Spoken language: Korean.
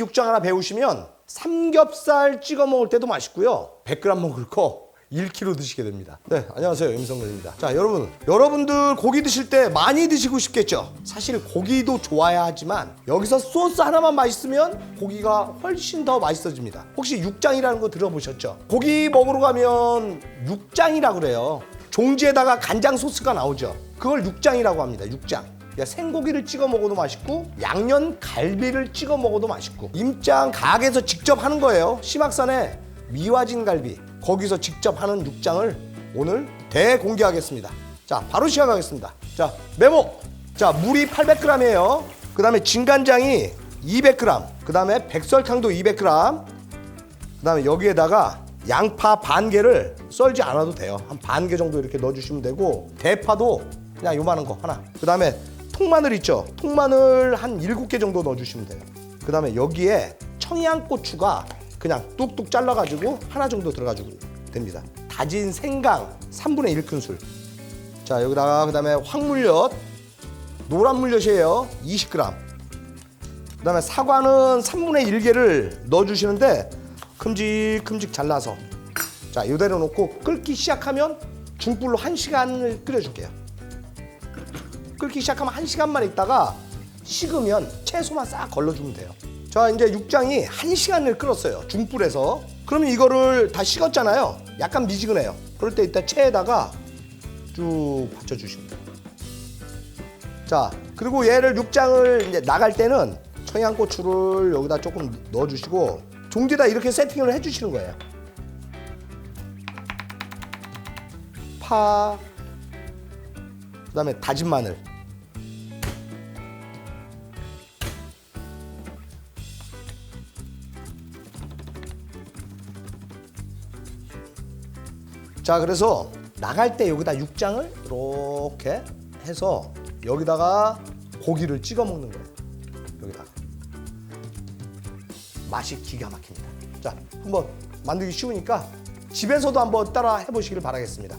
이 육장 하나 배우시면 삼겹살 찍어 먹을 때도 맛있고요. 100g 먹을 거 1kg 드시게 됩니다. 네, 안녕하세요. 임성근입니다. 자, 여러분. 여러분들 고기 드실 때 많이 드시고 싶겠죠? 사실 고기도 좋아야 하지만 여기서 소스 하나만 맛있으면 고기가 훨씬 더 맛있어집니다. 혹시 육장이라는 거 들어보셨죠? 고기 먹으러 가면 육장이라고 그래요. 종지에다가 간장 소스가 나오죠. 그걸 육장이라고 합니다. 육장. 생고기를 찍어 먹어도 맛있고 양념 갈비를 찍어 먹어도 맛있고 임장 가게에서 직접 하는 거예요. 심악산에 미화진 갈비 거기서 직접 하는 육장을 오늘 대공개하겠습니다. 자 바로 시작하겠습니다. 자 메모. 자 물이 800g이에요. 그 다음에 진간장이 200g. 그 다음에 백설탕도 200g. 그 다음에 여기에다가 양파 반 개를 썰지 않아도 돼요. 한 반 개 정도 이렇게 넣어주시면 되고 대파도 그냥 요만한 거 하나. 그 다음에 통마늘 있죠? 통마늘 한 일곱 개 정도 넣어주시면 돼요. 그 다음에 여기에 청양고추가 그냥 뚝뚝 잘라가지고 하나 정도 들어가지고 됩니다. 다진 생강 3분의 1 큰술. 자 여기다가 그 다음에 황물엿 노란 물엿이에요. 20g. 그 다음에 사과는 3분의 1개를 넣어주시는데 큼직큼직 잘라서 자 이대로 놓고 끓기 시작하면 중불로 1시간을 끓여줄게요 끓기 시작하면 1시간만 있다가 식으면 채소만 싹 걸러주면 돼요. 자 이제 육장이 1시간을 끓었어요 중불에서. 그러면 이거를 다 식었잖아요. 약간 미지근해요. 그럴 때 이따 체에다가 쭉 받쳐주시면 돼요. 자 그리고 얘를 육장을 이제 나갈 때는 청양고추를 여기다 조금 넣어주시고 종지에다 이렇게 세팅을 해주시는 거예요. 파, 그다음에 다진 마늘. 자 그래서 나갈 때 여기다 육장을 이렇게 해서 여기다가 고기를 찍어 먹는 거예요. 여기다가 맛이 기가 막힙니다. 자 한번 만들기 쉬우니까 집에서도 한번 따라 해보시길 바라겠습니다.